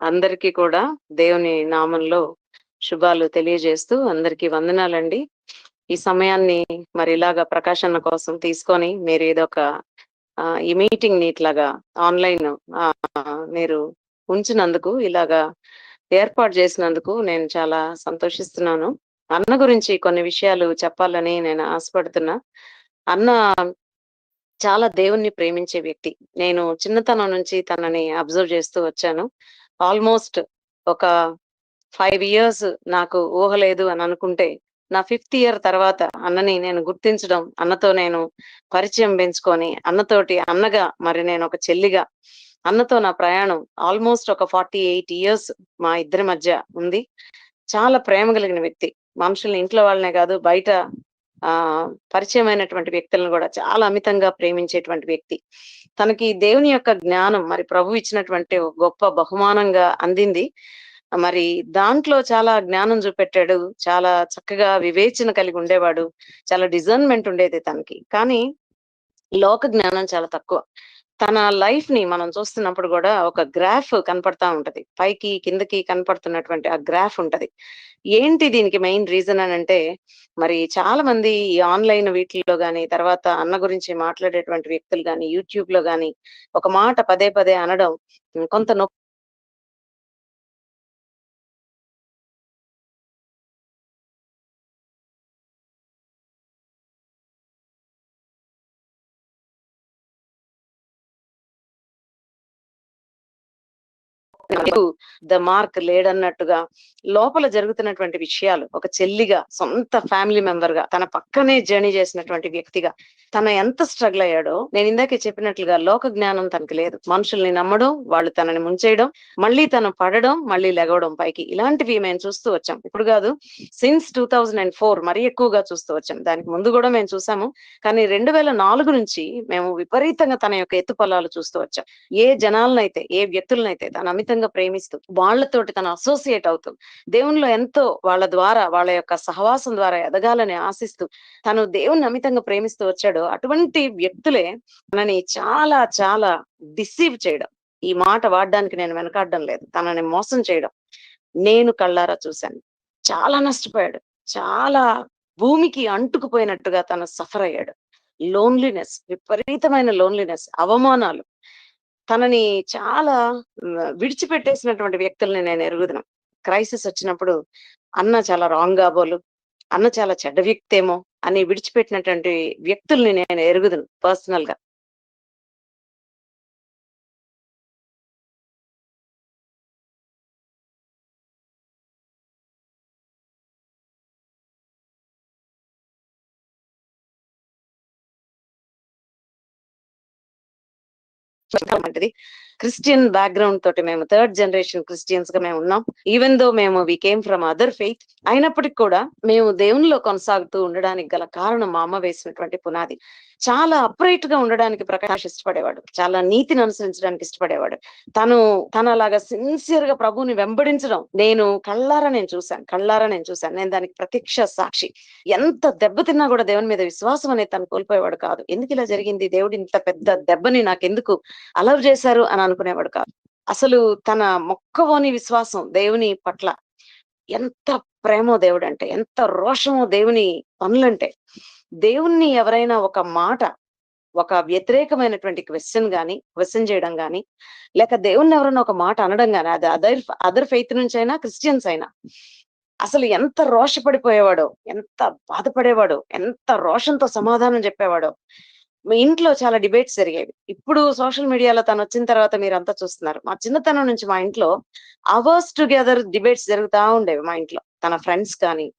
అందరికీ కూడా దేవుని నామంలో శుభాలు తెలియజేస్తూ అందరికీ వందనాలండి. ఈ సమయాన్ని మరి ఇలాగా ప్రకాశన కోసం తీసుకొని మీరు ఏదో ఒక ఆ, ఈ మీటింగ్ని ఇట్లాగా ఆన్లైన్ మీరు ఉంచినందుకు ఇలాగా ఏర్పాటు చేసినందుకు నేను చాలా సంతోషిస్తున్నాను. అన్న గురించి కొన్ని విషయాలు చెప్పాలని నేను ఆశపడుతున్నా. అన్న చాలా దేవుణ్ణి ప్రేమించే వ్యక్తి. నేను చిన్నతనం నుంచి తనని అబ్జర్వ్ చేస్తూ వచ్చాను. ఆల్మోస్ట్ ఒక ఫైవ్ ఇయర్స్ నాకు ఊహ లేదు అని అనుకుంటే నా ఫిఫ్త్ ఇయర్ తర్వాత అన్నని నేను గుర్తించడం అన్నతో నేను పరిచయం పెంచుకొని అన్నతోటి అన్నగా మరి నేను ఒక చెల్లిగా అన్నతో నా ప్రయాణం ఆల్మోస్ట్ ఒక ఫార్టీ ఎయిట్ ఇయర్స్ మా ఇద్దరి మధ్య ఉంది. చాలా ప్రేమ కలిగిన వ్యక్తి. మనుషుల్ని ఇంట్లో వాళ్ళనే కాదు బయట ఆ పరిచయమైనటువంటి వ్యక్తులను కూడా చాలా అమితంగా ప్రేమించేటువంటి వ్యక్తి. తనకి దేవుని యొక్క జ్ఞానం మరి ప్రభు ఇచ్చినటువంటి గొప్ప బహుమానంగా అందింది. మరి దాంట్లో చాలా జ్ఞానం చూపెట్టాడు చాలా చక్కగా వివేచన కలిగి ఉండేవాడు చాలా డిజర్న్మెంట్ ఉండేది తనకి. కానీ లోక జ్ఞానం చాలా తక్కువ. తన లైఫ్ని మనం చూస్తున్నప్పుడు కూడా ఒక గ్రాఫ్ కనపడతా ఉంటది. పైకి కిందకి కనపడుతున్నటువంటి ఆ గ్రాఫ్ ఉంటది. ఏంటి దీనికి మెయిన్ రీజన్ అని అంటే మరి చాలా మంది ఈ ఆన్లైన్ వీటిల్లో గాని తర్వాత అన్న గురించి మాట్లాడేటువంటి వ్యక్తులు గాని యూట్యూబ్లో గాని ఒక మాట పదే పదే అనడం కొంత నొప్పి ద మార్క్ లేడన్నట్టుగా లోపల జరుగుతున్నటువంటి విషయాలు ఒక చెల్లిగా సొంత ఫ్యామిలీ మెంబర్గా తన పక్కనే జర్నీ చేసినటువంటి వ్యక్తిగా తన ఎంత స్ట్రగుల్ అయ్యాడో నేను ఇందాకే చెప్పినట్లుగా లోక జ్ఞానం తనకి లేదు. మనుషుల్ని నమ్మడం వాళ్ళు తనని ముంచేయడం మళ్ళీ తను పడడం మళ్ళీ లెగవడం పైకి. ఇలాంటివి మేము చూస్తూ వచ్చాం. ఇప్పుడు కాదు since two thousand and four మరీ ఎక్కువగా చూస్తూ వచ్చాం. దానికి ముందు కూడా మేము చూసాము. కానీ రెండు వేల నాలుగు నుంచి మేము విపరీతంగా తన యొక్క ఎత్తు పొలాలు చూస్తూ వచ్చాం. ఏ జనాలనైతే ఏ వ్యక్తులనైతే తన అమితంగా ప్రేమిస్తూ వాళ్ళతోటి తను అసోసియేట్ అవుతూ దేవునిలో ఎంతో వాళ్ళ ద్వారా వాళ్ళ యొక్క సహవాసం ద్వారా ఎదగాలని ఆశిస్తూ తను దేవుని అమితంగా ప్రేమిస్తూ వచ్చాడు. అటువంటి వ్యక్తులే తనని చాలా చాలా డిసీవ్ చేయడం. ఈ మాట వాడడానికి నేను వెనకాడడం లేదు. తనని మోసం చేయడం. నేను కళ్ళారా చూశాను. చాలా నష్టపోయాడు. చాలా భూమికి అంటుకుపోయినట్టుగా తను సఫర్ అయ్యాడు. లోన్లీనెస్ విపరీతమైన లోన్లీనెస్ అవమానాలు తనని చాలా విడిచిపెట్టేసినటువంటి వ్యక్తుల్ని నేను ఎరుగుదును. క్రైసిస్ వచ్చినప్పుడు అన్న చాలా రాంగ్ కాబోలు అన్న చాలా చెడ్డ వ్యక్తి ఏమో అని విడిచిపెట్టినటువంటి వ్యక్తుల్ని నేను ఎరుగుదును పర్సనల్గా వంటిది క్రిస్టియన్ బ్యాక్గ్రౌండ్ తోటి మేము థర్డ్ జనరేషన్ క్రిస్టియన్స్గా మేము ఉన్నాం. ఈవెన్ దో మేము we came from other faith అయినప్పటికీ కూడా మేము దేవునిలో కొనసాగుతూ ఉండడానికి గల కారణం మా అమ్మ వేసినటువంటి పునాది. చాలా అప్రైట్గా ఉండడానికి ప్రకాష్ ఇష్టపడేవాడు. చాలా నీతిని అనుసరించడానికి ఇష్టపడేవాడు. తను తన అలాగా సిన్సియర్గా ప్రభుని వెంబడించడం నేను కళ్ళారా నేను చూశాను కళ్ళారా నేను చూశాను. నేను దానికి ప్రత్యక్ష సాక్షి. ఎంత దెబ్బతిన్నా కూడా దేవుని మీద విశ్వాసం అనేది తను కోల్పోయేవాడు కాదు. ఎందుకు ఇలా జరిగింది? దేవుడు ఇంత పెద్ద దెబ్బని నాకెందుకు అలవ్ చేశారు అని అనుకునేవాడు కాదు. అసలు తన మొక్కవోని విశ్వాసం దేవుని పట్ల ఎంత ప్రేమో దేవుడు అంటే ఎంత రోషమో దేవుని పనులంటే దేవుణ్ణి ఎవరైనా ఒక మాట ఒక వ్యతిరేకమైనటువంటి క్వశ్చన్ గాని క్వశ్చన్ చేయడం గాని లేక దేవుణ్ణి ఎవరైనా ఒక మాట అనడం గాని అది అదర్ అదర్ ఫెయిత్ నుంచి అయినా క్రిస్టియన్స్ అయినా అసలు ఎంత రోషపడిపోయేవాడో ఎంత బాధపడేవాడో ఎంత రోషంతో సమాధానం చెప్పేవాడో ఇంట్లో చాలా డిబేట్స్ జరిగేవి. ఇప్పుడు సోషల్ మీడియాలో తను వచ్చిన తర్వాత మీరు అంతా చూస్తున్నారు. మా చిన్నతనం నుంచి మా ఇంట్లో అవర్స్ టుగెదర్ డిబేట్స్ జరుగుతా ఉండేవి మా ఇంట్లో. తన ఫ్రెండ్స్ కానీ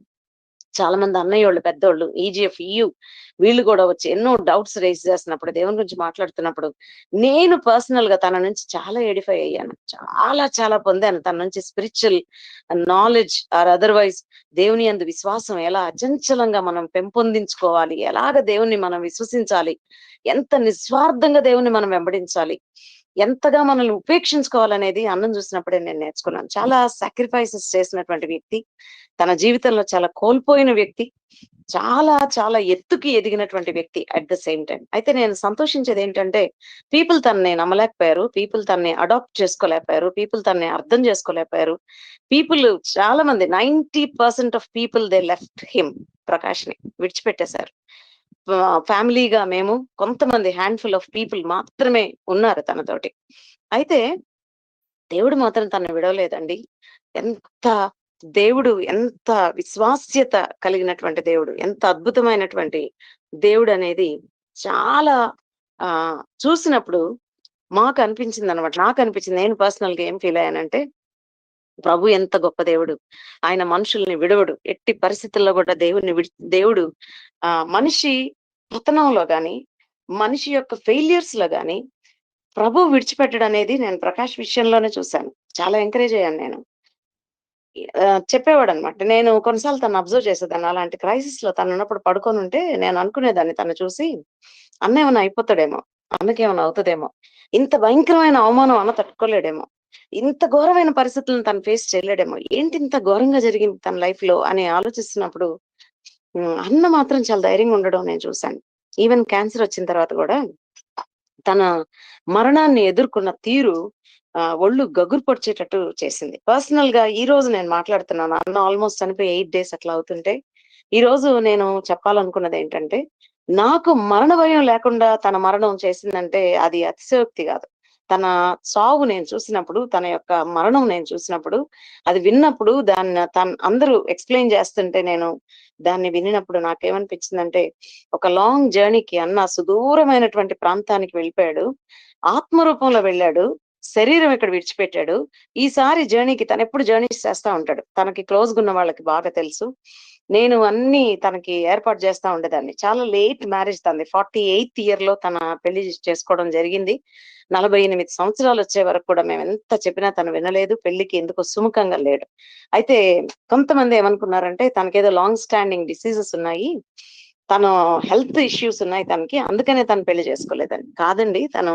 చాలా మంది అన్నయ్య వాళ్ళు పెద్దోళ్ళు ఈజీఎఫ్ యూ వీళ్ళు కూడా వచ్చి ఎన్నో డౌట్స్ రేస్ చేస్తున్నప్పుడు దేవుని గురించి మాట్లాడుతున్నప్పుడు నేను పర్సనల్గా తన నుంచి చాలా ఎడిఫై అయ్యాను. చాలా చాలా పొందాను. తన నుంచి స్పిరిచువల్ నాలెడ్జ్ ఆర్ అదర్వైజ్ దేవుని అందు విశ్వాసం ఎలా అచంచలంగా మనం పెంపొందించుకోవాలి ఎలాగ దేవుని మనం విశ్వసించాలి ఎంత నిస్వార్థంగా దేవుని మనం వెంబడించాలి ఎంతగా మనల్ని ఉపేక్షించుకోవాలనేది అన్నం చూసినప్పుడే నేను నేర్చుకున్నాను. చాలా సాక్రిఫైసెస్ చేసినటువంటి వ్యక్తి తన జీవితంలో చాలా కోల్పోయిన వ్యక్తి చాలా చాలా ఎత్తుకి ఎదిగినటువంటి వ్యక్తి అట్ ద సేమ్ టైం అయితే నేను సంతోషించేది ఏంటంటే పీపుల్ తనని నమ్మలేకపోయారు పీపుల్ తనని అడాప్ట్ చేసుకోలేకపోయారు పీపుల్ తనని అర్థం చేసుకోలేకపోయారు. పీపుల్ చాలా మంది ninety percent of people they left him ప్రకాష్ని విడిచిపెట్టేశారు. ఫ్యామిలీగా మేము కొంతమంది హ్యాండ్ఫుల్ ఆఫ్ పీపుల్ మాత్రమే ఉన్నారు తనతోటి. అయితే దేవుడు మాత్రం తను విడవలేదండి. ఎంత దేవుడు ఎంత విశ్వాస్యత కలిగినటువంటి దేవుడు ఎంత అద్భుతమైనటువంటి దేవుడు అనేది చాలా ఆ చూసినప్పుడు మాకు అనిపించింది అనమాట నాకు అనిపించింది నేను పర్సనల్గా ఏం ఫీల్ అయ్యానంటే ప్రభు ఎంత గొప్ప దేవుడు. ఆయన మనుషుల్ని విడవడు. ఎట్టి పరిస్థితుల్లో కూడా దేవుడిని విడి దేవుడు ఆ మనిషి పతనంలో గాని మనిషి యొక్క ఫెయిలియర్స్లో గాని ప్రభు విడిచిపెట్టడం అనేది నేను ప్రకాష్ విషయంలోనే చూశాను. చాలా ఎంకరేజ్ అయ్యాను నేను. చెప్పేవాడు అనమాట నేను కొన్నిసార్లు తను అబ్జర్వ్ చేసేదాన్ని. అలాంటి క్రైసిస్లో తను ఉన్నప్పుడు పడుకొని ఉంటే నేను అనుకునేదాన్ని తను చూసి అన్న ఏమైనా అయిపోతాడేమో? అన్నకి ఏమైనా అవుతుందేమో? ఇంత భయంకరమైన అవమానం అన్న తట్టుకోలేడేమో? ఇంత ఘోరమైన పరిస్థితులను తను ఫేస్ చేయలేడేమో. ఏంటి ఇంత ఘోరంగా జరిగింది తన లైఫ్లో అని ఆలోచిస్తున్నప్పుడు అన్న మాత్రం చాలా ధైర్యంగా ఉండడం నేను చూశాను. ఈవెన్ క్యాన్సర్ వచ్చిన తర్వాత కూడా తన మరణాన్ని ఎదుర్కొన్న తీరు ఒళ్ళు గగురు పొడిచేటట్టు చేసింది. పర్సనల్గా ఈ రోజు నేను మాట్లాడుతున్నాను. అన్న ఆల్మోస్ట్ చనిపోయి ఎయిట్ డేస్ అట్లా అవుతుంటే ఈ రోజు నేను చెప్పాలనుకున్నది ఏంటంటే నాకు మరణ భయం లేకుండా తన మరణం చేసిందంటే అది అతిశయోక్తి కాదు. తన సావు నేను చూసినప్పుడు తన యొక్క మరణం నేను చూసినప్పుడు అది విన్నప్పుడు దాన్ని తన అందరూ ఎక్స్ప్లెయిన్ చేస్తుంటే నేను దాన్ని వినినప్పుడు నాకేమనిపించిందంటే ఒక లాంగ్ జర్నీకి అన్న సుదూరమైనటువంటి ప్రాంతానికి వెళ్ళిపోయాడు. ఆత్మ రూపంలో వెళ్ళాడు. శరీరం ఇక్కడ విడిచిపెట్టాడు. ఈసారి జర్నీకి తను ఎప్పుడు జర్నీస్ చేస్తా ఉంటాడు. తనకి క్లోజ్ ఉన్న వాళ్ళకి బాగా తెలుసు. నేను అన్ని తనకి ఏర్పాటు చేస్తా ఉండేదాన్ని. చాలా లేట్ మ్యారేజ్ తంది ఫార్టీ ఎయిత్ ఇయర్లో తన పెళ్ళి చేసుకోవడం జరిగింది. నలభై ఎనిమిది సంవత్సరాలు వచ్చే వరకు కూడా మేము ఎంత చెప్పినా తను వినలేదు. పెళ్ళికి ఎందుకు సుముఖంగా లేడు. అయితే కొంతమంది ఏమనుకున్నారంటే తనకేదో లాంగ్ స్టాండింగ్ డిసీజెస్ ఉన్నాయి. తను హెల్త్ ఇష్యూస్ ఉన్నాయి తనకి. అందుకనే తను పెళ్ళి చేసుకోలేదని. కాదండి తను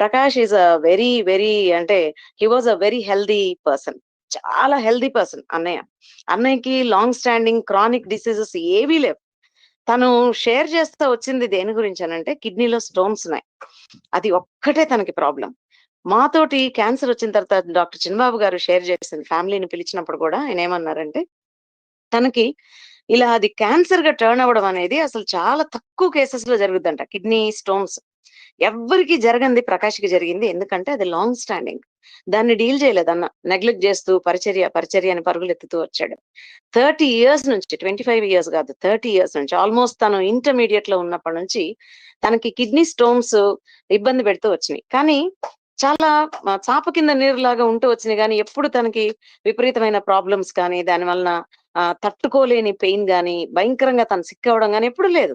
Prakash is a very very అంటే he was a very healthy person చాలా హెల్దీ పర్సన్ అన్నయ్య. అన్నయ్యకి లాంగ్ స్టాండింగ్ క్రానిక్ డిసీజెస్ ఏవీ లేవు. తను షేర్ చేస్తూ వచ్చింది దేని గురించి అనంటే కిడ్నీలో స్టోన్స్ ఉన్నాయి. అది ఒక్కటే తనకి ప్రాబ్లం మాతోటి క్యాన్సర్ వచ్చిన తర్వాత డాక్టర్ చిన్నబాబు గారు షేర్ చేసింది ఫ్యామిలీని పిలిచినప్పుడు కూడా ఆయన ఏమన్నారంటే తనకి ఇలా అది క్యాన్సర్గా టర్న్ అవ్వడం అనేది అసలు చాలా తక్కువ కేసెస్లో జరుగుద్దంట కిడ్నీ స్టోన్స్ ఎవరికి జరగంది ప్రకాష్కి జరిగింది. ఎందుకంటే అది లాంగ్ స్టాండింగ్ దాన్ని డీల్ చేయలేదు అన్న. నెగ్లెక్ట్ చేస్తూ పరిచర్య పరిచర్య అని పరుగులు ఎత్తుతూ వచ్చాడు. థర్టీ ఇయర్స్ నుంచి ట్వంటీ ఫైవ్ ఇయర్స్ కాదు థర్టీ ఇయర్స్ నుంచి ఆల్మోస్ట్ తను ఇంటర్మీడియట్లో ఉన్నప్పటి నుంచి తనకి కిడ్నీ స్టోన్స్ ఇబ్బంది పెడుతూ వచ్చినాయి. కానీ చాలా చాప కింద నీరు లాగా ఉంటూ వచ్చినాయి. కానీ ఎప్పుడు తనకి విపరీతమైన ప్రాబ్లమ్స్ కానీ దాని వలన తట్టుకోలేని పెయిన్ కానీ భయంకరంగా తను సిక్ అవ్వడం కానీ ఎప్పుడు లేదు.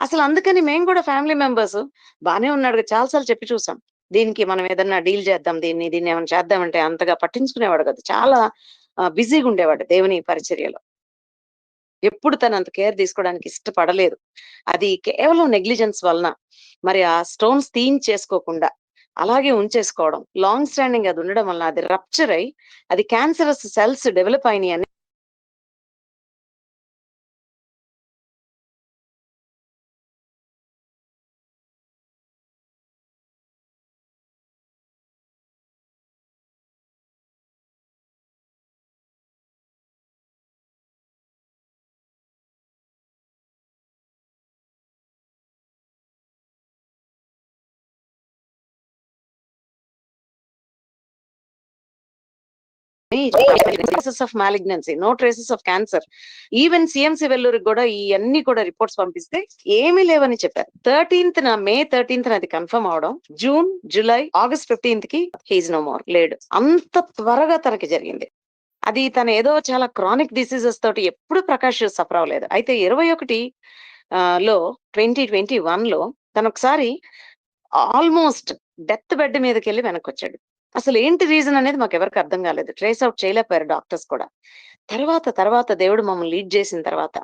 అసలు అందుకని మేము కూడా ఫ్యామిలీ మెంబర్స్ బానే ఉన్నాడు చాలాసార్లు చెప్పి చూసాం. దీనికి మనం ఏదన్నా డీల్ చేద్దాం దీన్ని దీన్ని ఏమైనా చేద్దామంటే అంతగా పట్టించుకునేవాడు కదా. చాలా బిజీగా ఉండేవాడు దేవుని పరిచర్యలో. ఎప్పుడు తను అంత కేర్ తీసుకోవడానికి ఇష్టపడలేదు. అది కేవలం నెగ్లిజెన్స్ వలన మరి ఆ స్టోన్స్ తీన్ చేసుకోకుండా అలాగే ఉంచేసుకోవడం లాంగ్ స్టాండింగ్ అది ఉండడం వల్ల అది రప్చర్ అయి అది క్యాన్సరస్ సెల్స్ డెవలప్ అయినాయి అని traces of malignancy no traces of cancer even CMC వెల్లూరికి కూడా ఈ అన్ని కూడా రిపోర్ట్స్ పంపిస్తే ఏమీ లేవని చెప్పారు. థర్టీన్త్ నా మే థర్టీన్త్ అది కన్ఫర్మ్ అవడం జూన్ జూలై ఆగస్ట్ ఫిఫ్టీన్త్కి హీజ్ నో మోర్ లేడు. అంత త్వరగా తనకి జరిగింది. అది తన ఏదో చాలా క్రానిక్ డిసీజెస్ తోటి ఎప్పుడు ప్రకాష్ సఫర్ అవ్వలేదు. అయితే ఇరవై ఒకటి లో ట్వంటీ ట్వంటీ వన్లో తను ఒకసారి ఆల్మోస్ట్ డెత్ బెడ్ మీదకి వెళ్ళి వెనక్కి వచ్చాడు అసలు ఏంటి రీజన్ అనేది మాకు ఎవరికి అర్థం కాలేదు. ట్రేస్ అవుట్ చేయలేకపోయారు డాక్టర్స్ కూడా. తర్వాత తర్వాత దేవుడు మమ్మల్ని లీడ్ చేసిన తర్వాత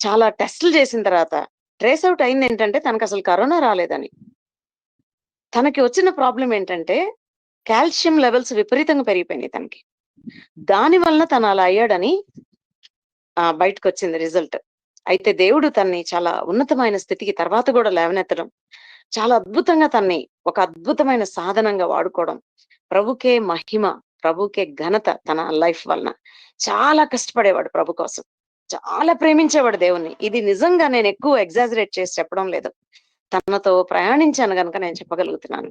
చాలా టెస్టులు చేసిన తర్వాత ట్రేస్ అవుట్ అయింది ఏంటంటే తనకు అసలు కరోనా రాలేదని. తనకి వచ్చిన ప్రాబ్లం ఏంటంటే కాల్షియం లెవెల్స్ విపరీతంగా పెరిగిపోయినాయి తనకి. దాని వలన తను అలా అయ్యాడని బయటకు వచ్చింది రిజల్ట్. అయితే దేవుడు తన్ని చాలా ఉన్నతమైన స్థితికి తర్వాత కూడా లేవనెత్తడం చాలా అద్భుతంగా తన్ని ఒక అద్భుతమైన సాధనంగా వాడుకోవడం. ప్రభుకే మహిమ ప్రభుకే ఘనత తన లైఫ్ వలన. చాలా కష్టపడేవాడు ప్రభు కోసం. చాలా ప్రేమించేవాడు దేవుణ్ణి. ఇది నిజంగా నేను ఎక్కువ ఎగ్జాజరేట్ చేసి చెప్పడం లేదు. తనతో ప్రయాణించాను కనుక నేను చెప్పగలుగుతున్నాను.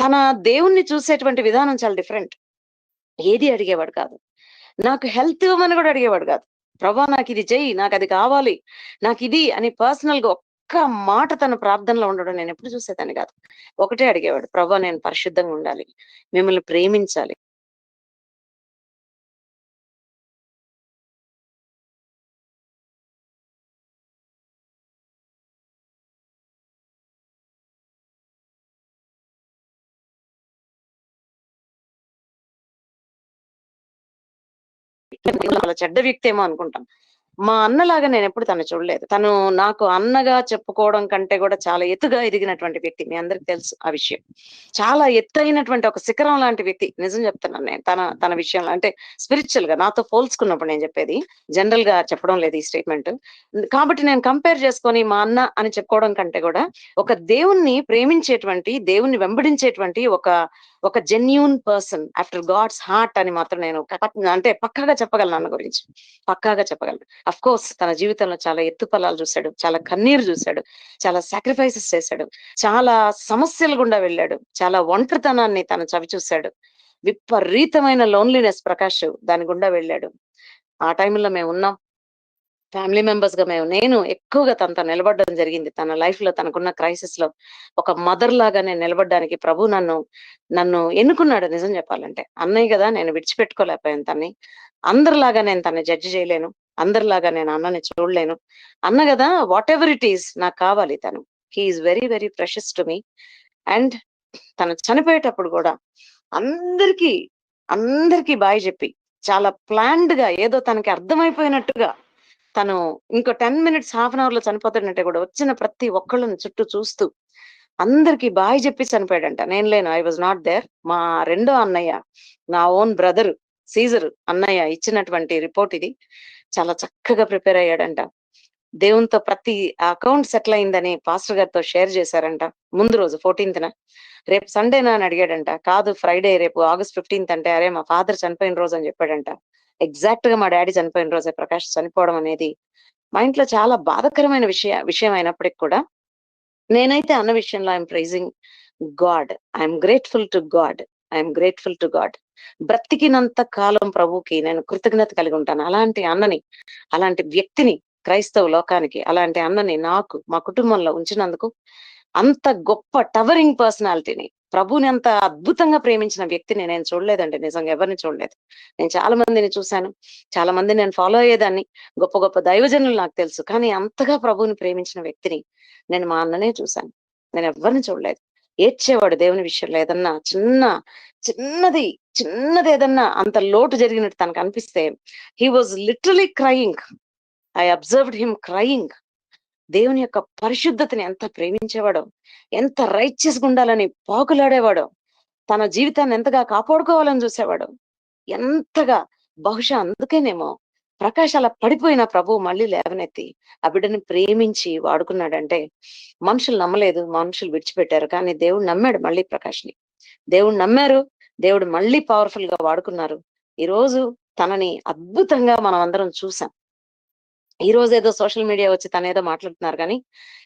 తన దేవుణ్ణి చూసేటువంటి విధానం చాలా డిఫరెంట్. ఏది అడిగేవాడు కాదు. నాకు హెల్త్ ఇవ్వమని కూడా అడిగేవాడు కాదు. ప్రభా నాకు ఇది చెయ్యి నాకు అది కావాలి. నాకు ఇది అని పర్సనల్గా ఒక్క మాట తన ప్రార్థనలో ఉండడం నేను ఎప్పుడు చూసేదాన్ని కాదు. ఒకటే అడిగేవాడు ప్రభా నేను పరిశుద్ధంగా ఉండాలి. మిమ్మల్ని ప్రేమించాలి. చాలా చెడ్డ వ్యక్తి ఏమో అనుకుంటాం. మా అన్నలాగా నేను ఎప్పుడు తను చూడలేదు. తను నాకు అన్నగా చెప్పుకోవడం కంటే కూడా చాలా ఎత్తుగా ఎదిగినటువంటి వ్యక్తి మీ అందరికి తెలుసు ఆ విషయం. చాలా ఎత్తైనటువంటి ఒక శిఖరం లాంటి వ్యక్తి నిజం చెప్తున్నాను నేను. తన తన విషయంలో అంటే స్పిరిచువల్గా నాతో పోల్చుకున్నప్పుడు నేను చెప్పేది జనరల్గా చెప్పడం లేదు ఈ స్టేట్మెంట్ కాబట్టి నేను కంపేర్ చేసుకొని మా అన్న అని చెప్పుకోవడం కంటే కూడా ఒక దేవుణ్ణి ప్రేమించేటువంటి దేవుణ్ణి వెంబడించేటువంటి ఒక ఒక genuine person after God's heart అని మాత్రం నేను అంటే పక్కాగా చెప్పగలను అన్న గురించి. పక్కాగా చెప్పగలను. అఫ్ కోర్స్ తన జీవితంలో చాలా ఎత్తుపలాలు చూశాడు చాలా కన్నీరు చూశాడు చాలా సాక్రిఫైసెస్ చేశాడు చాలా సమస్యలు గుండా వెళ్ళాడు చాలా ఒంటరితనాన్ని తను చవి చూశాడు. విపరీతమైన లోన్లీనెస్ ప్రకాష్ దాని గుండా వెళ్ళాడు. ఆ టైంలో మేము ఉన్నాం. ఫ్యామిలీ మెంబర్స్గా మేము నేను ఎక్కువగా తనతో నిలబడడం జరిగింది. తన లైఫ్లో తనకున్న క్రైసిస్లో ఒక మదర్ లాగా నేను నిలబడడానికి ప్రభు నన్ను నన్ను ఎన్నుకున్నాడు నిజం చెప్పాలంటే. అన్నయ్య కదా నేను విడిచిపెట్టుకోలేకపోయాను తన్ని. అందరిలాగా నేను తన్ని జడ్జి చేయలేను. అందరిలాగా నేను అన్నని చూడలేను. అన్న కదా వాట్ ఎవర్ ఇట్ ఈస్ నాకు కావాలి తను. He's very very precious to me and తను చనిపోయేటప్పుడు కూడా అందరికీ అందరికీ బాయ్ చెప్పి చాలా ప్లాన్డ్గా ఏదో తనకి అర్థమైపోయినట్టుగా తను ఇంకో టెన్ మినిట్స్ హాఫ్ అన్ అవర్లో చనిపోతాడంటే కూడా వచ్చిన ప్రతి ఒక్కళ్ళని చుట్టూ చూస్తూ అందరికి బాయ్ చెప్పి చనిపోయాడంట. నేను లేను. ఐ వాజ్ నాట్ దేర్ మా రెండో అన్నయ్య నా ఓన్ బ్రదర్ సీజర్ అన్నయ్య ఇచ్చినటువంటి రిపోర్ట్ ఇది. చాలా చక్కగా ప్రిపేర్ అయ్యాడంట. దేవునితో ప్రతి అకౌంట్ సెటిల్ అయిందని పాస్టర్ గారితో షేర్ చేశారంట. ముందు రోజు ఫోర్టీన్త్ న. రేపు సండేనా అని అడిగాడంట. కాదు ఫ్రైడే రేపు ఆగస్ట్ ఫిఫ్టీన్త్ అంటే అరే మా ఫాదర్ చనిపోయిన రోజు అని చెప్పాడంట. ఎగ్జాక్ట్గా మా డాడీ చనిపోయిన రోజే ప్రకాష్ చనిపోవడం అనేది మా ఇంట్లో చాలా బాధకరమైన విషయ విషయం అయినప్పటికి కూడా నేనైతే అన్న విషయంలో I'm praising God I'm grateful to God I'm grateful to God బ్రతికినంత కాలం ప్రభుకి నేను కృతజ్ఞత కలిగి ఉంటాను. అలాంటి అన్నని అలాంటి వ్యక్తిని క్రైస్తవ లోకానికి అలాంటి అన్నని నాకు మా కుటుంబంలో ఉంచినందుకు అంత గొప్ప టవరింగ్ పర్సనాలిటీని ప్రభుని అంత అద్భుతంగా ప్రేమించిన వ్యక్తిని నేను చూడలేదండి నిజంగా ఎవరిని చూడలేదు. నేను చాలా మందిని చూశాను చాలా మందిని నేను ఫాలో అయ్యేదాన్ని గొప్ప గొప్ప దైవజనులు నాకు తెలుసు కానీ అంతగా ప్రభుని ప్రేమించిన వ్యక్తిని నేను మా అన్ననే చూశాను. నేను ఎవరిని చూడలేదు. ఏడ్చేవాడు దేవుని విషయంలో ఏదన్నా చిన్న చిన్నది చిన్నది ఏదన్నా అంత లోటు జరిగినట్టు తనకు అనిపిస్తే he was literally crying I observed him crying. దేవుని యొక్క పరిశుద్ధతని ఎంత ప్రేమించేవాడో ఎంత రైచియస్ ఉండాలని పాకులాడేవాడో తన జీవితాన్ని ఎంతగా కాపాడుకోవాలని చూసేవాడు ఎంతగా బహుశా అందుకేనేమో ప్రకాష్ అలా పడిపోయిన ప్రభు మళ్ళీ లేవనెత్తి ఆ బిడ్డని ప్రేమించి వాడుకున్నాడంటే మనుషులు నమ్మలేదు మనుషులు విడిచిపెట్టారు కానీ దేవుడు నమ్మాడు మళ్ళీ ప్రకాష్ని. దేవుడు నమ్మారు దేవుడు మళ్ళీ పవర్ఫుల్గా వాడుకున్నారు. ఈ రోజు తనని అద్భుతంగా మనం అందరం చూసాం. ఈ రోజు ఏదో సోషల్ మీడియా వచ్చి తన ఏదో మాట్లాడుతున్నారు కానీ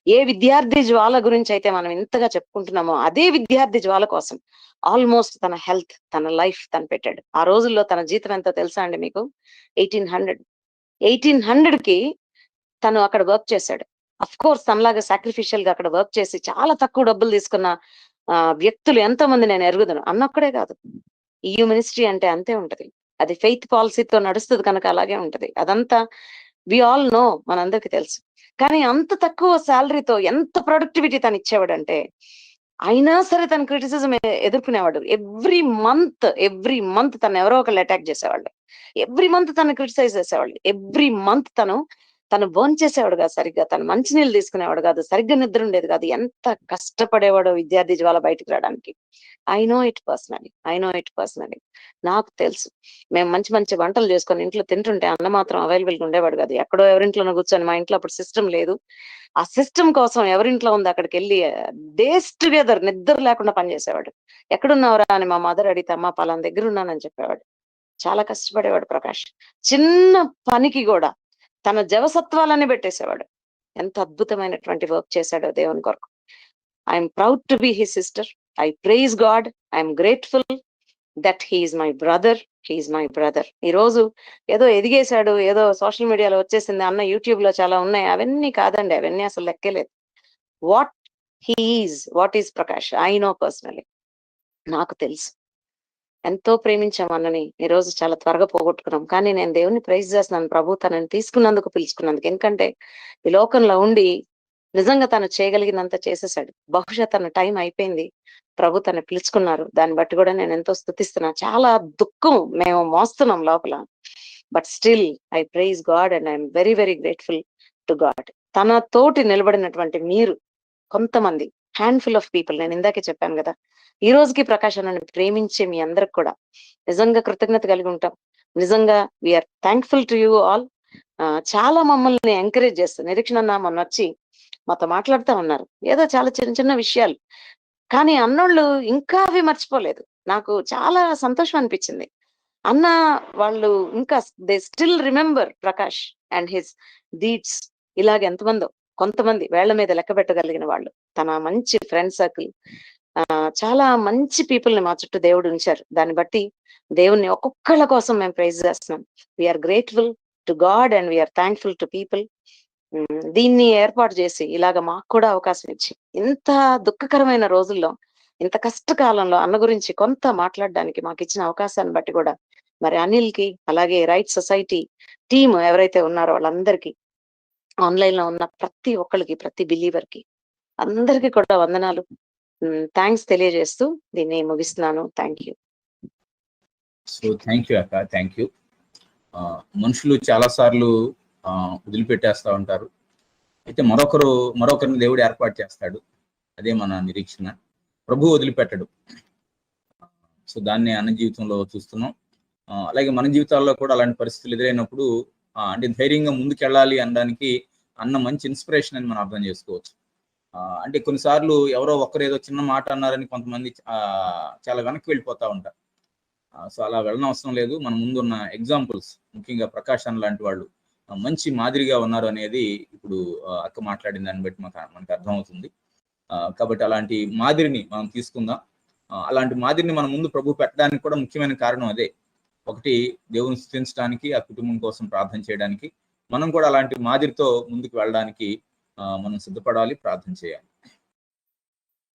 ఏ విద్యార్థి జ్వాల గురించి అయితే మనం ఇంతగా చెప్పుకుంటున్నామో అదే విద్యార్థి జ్వాల కోసం ఆల్మోస్ట్ తన హెల్త్ తన లైఫ్ తను పెట్టాడు. ఆ రోజుల్లో తన జీతం ఎంతో తెలుసా అండి మీకు? Eighteen hundred. ఎయిటీన్ హండ్రెడ్కి తను అక్కడ వర్క్ చేశాడు. అఫ్ కోర్స్ తనలాగా సాక్రిఫిషియల్గా అక్కడ వర్క్ చేసి చాలా తక్కువ డబ్బులు తీసుకున్న ఆ వ్యక్తులు ఎంతో మంది నేను ఎరుగుదను. అన్నొక్కడే కాదు. ఈ మినిస్ట్రీ అంటే అంతే ఉంటది. అది ఫెయిత్ పాలసీతో నడుస్తుంది కనుక అలాగే ఉంటది. అదంతా వి ఆల్ నో మనందరికి తెలుసు. కానీ అంత తక్కువ శాలరీతో ఎంత ప్రొడక్టివిటీ తను ఇచ్చేవాడంటే అయినా సరే తన క్రిటిసిజం ఎదుర్కొనేవాడు. ఎవ్రీ మంత్ ఎవ్రీ మంత్ తను ఎవరో ఒకళ్ళు అటాక్ చేసేవాళ్ళు. ఎవ్రీ మంత్ తను క్రిటిసైజ్ చేసేవాళ్ళు. ఎవ్రీ మంత్ తను తను భోంచేసేవాడు కాదు సరిగ్గా. తను మంచినీళ్ళు తీసుకునేవాడు కాదు. సరిగ్గా నిద్ర ఉండేది కాదు. ఎంత కష్టపడేవాడు విద్యార్థి జ్వాల బయటకు రావడానికి. I know it personally I know it personally నాకు తెలుసు. మేము మంచి మంచి వంటలు చేసుకొని ఇంట్లో తింటుంటే అన్న మాత్రం అవైలబుల్గా ఉండేవాడు కాదు. ఎక్కడో ఎవరింట్లోనో కూర్చొని మా ఇంట్లో అప్పుడు సిస్టమ్ లేదు. ఆ సిస్టమ్ కోసం ఎవరింట్లో ఉంది అక్కడికి వెళ్ళి డేస్ టుగెదర్ నిద్ర లేకుండా పనిచేసేవాడు ఎక్కడున్నావురా అని మా మదర్ అడిగితే అమ్మ పలానా దగ్గర ఉన్నానని చెప్పేవాడు. చాలా కష్టపడేవాడు ప్రకాష్. చిన్న పనికి కూడా తన జవసత్వాలన్నీ పెట్టేసేవాడు. ఎంత అద్భుతమైనటువంటి వర్క్ చేశాడో దేవుని కొరకు. I'm proud to be his sister I praise God I'm grateful that he's my brother he's my brother ఈ రోజు ఏదో ఎదిగేశాడు ఏదో సోషల్ మీడియాలో వచ్చేసింది అన్న యూట్యూబ్లో చాలా ఉన్నాయి. అవన్నీ కాదండి అవన్నీ అసలు లెక్కలేదు what he's what is Prakash I know personally నాకు తెలుసు. ఎంతో ప్రేమించాం అన్నని ఈ రోజు చాలా త్వరగా పోగొట్టుకున్నాం. కానీ నేను దేవుని ప్రైజ్ చేస్తున్నాను. ప్రభు తనని తీసుకున్నందుకు పిలుచుకున్నందుకు. ఎందుకంటే ఈ లోకంలో ఉండి నిజంగా తను చేయగలిగినంత చేసేసాడు. బహుశా తన టైం అయిపోయింది. ప్రభు తను పిలుచుకున్నారు. దాన్ని బట్టి కూడా నేను ఎంతో స్థుతిస్తున్నా చాలా దుఃఖం మేము మోస్తున్నాం లోపల. But still I praise God and I'm very very grateful to God తన తోటి నిలబడినటువంటి మీరు కొంతమంది హ్యాండ్ఫుల్ ఆఫ్ పీపుల్ నేను ఇందాకే చెప్పాను కదా. ఈ రోజుకి ప్రకాశం అన్నని ప్రేమించే మీ అందరికి కూడా నిజంగా కృతజ్ఞత కలిగి ఉంటాం. నిజంగా we're thankful to you all చాలా మమ్మల్ని ఎంకరేజ్ చేస్తారు నిరీక్షణ అన్న మొన్న వచ్చి మాతో మాట్లాడుతూ ఉన్నారు. ఏదో చాలా చిన్న చిన్న విషయాలు. కానీ అన్నోళ్ళు ఇంకా అవి మర్చిపోలేదు. నాకు చాలా సంతోషం అనిపించింది. అన్న వాళ్ళు ఇంకా they still remember Prakash and his deeds ఇలాగ ఎంతమందో కొంతమంది వేళ్ళ మీద లెక్క పెట్టగలిగిన వాళ్ళు. తన మంచి ఫ్రెండ్ సర్కిల్. ఆ చాలా మంచి పీపుల్ని మా చుట్టూ దేవుడు ఉంచారు. దాన్ని బట్టి దేవుణ్ణి ఒక్కొక్కళ్ళ కోసం మేము ప్రైజ్ చేస్తున్నాం. We are grateful to God and we are thankful to people దీన్ని ఏర్పాటు చేసి ఇలాగ మాకు కూడా అవకాశం ఇచ్చి ఇంత దుఃఖకరమైన రోజుల్లో ఇంత కష్టకాలంలో అన్న గురించి కొంత మాట్లాడడానికి మాకు ఇచ్చిన అవకాశాన్ని బట్టి కూడా మరి అనిల్కి అలాగే రైట్ సొసైటీ టీమ్ ఎవరైతే ఉన్నారో వాళ్ళందరికీ ఆన్లైన్లో ఉన్న ప్రతి ఒక్కరికి ప్రతి బిలీవర్కి అందరికి కూడా వందనాలు. థ్యాంక్స్ తెలియజేస్తూ దీన్ని ముగిస్తున్నాను. Thank you. So thank you అక్క. Thank you. మనుషులు చాలా సార్లు వదిలిపెట్టేస్తూ ఉంటారు. అయితే మరొకరు మరొకరిని దేవుడు ఏర్పాటు చేస్తాడు. అదే మన నిరీక్షణ. ప్రభు వదిలిపెట్టడు. సో దాన్ని అన్న జీవితంలో చూస్తున్నాం. అలాగే మన జీవితాల్లో కూడా అలాంటి పరిస్థితులు ఎదురైనప్పుడు అంటే ధైర్యంగా ముందుకెళ్ళాలి అనడానికి అన్న మంచి ఇన్స్పిరేషన్ అని మనం అర్థం చేసుకోవచ్చు. అంటే కొన్నిసార్లు ఎవరో ఒకరు ఏదో చిన్న మాట అన్నారని కొంతమంది చాలా వెనక్కి వెళ్ళిపోతా ఉంటారు. సో అలా వెళ్ళనవసరం అవసరం లేదు. మన ముందున్న ఎగ్జాంపుల్స్ ముఖ్యంగా ప్రకాష్ అన్న లాంటి వాళ్ళు మంచి మాదిరిగా ఉన్నారు అనేది ఇప్పుడు అక్క మాట్లాడిన దాన్ని బట్టి మనకు మనకు అర్థమవుతుంది. కాబట్టి అలాంటి మాదిరిని మనం తీసుకుందాం. అలాంటి మాదిరిని మన ముందు ప్రభు పెట్టడానికి కూడా ముఖ్యమైన కారణం అదే. ఒకటి దేవుని స్థుతించడానికి ఆ కుటుంబం కోసం ప్రార్థన చేయడానికి మనం కూడా అలాంటి మాదిరితో ముందుకు వెళ్ళడానికి ఆ, మనం సిద్ధపడాలి ప్రార్థన చేయాలి.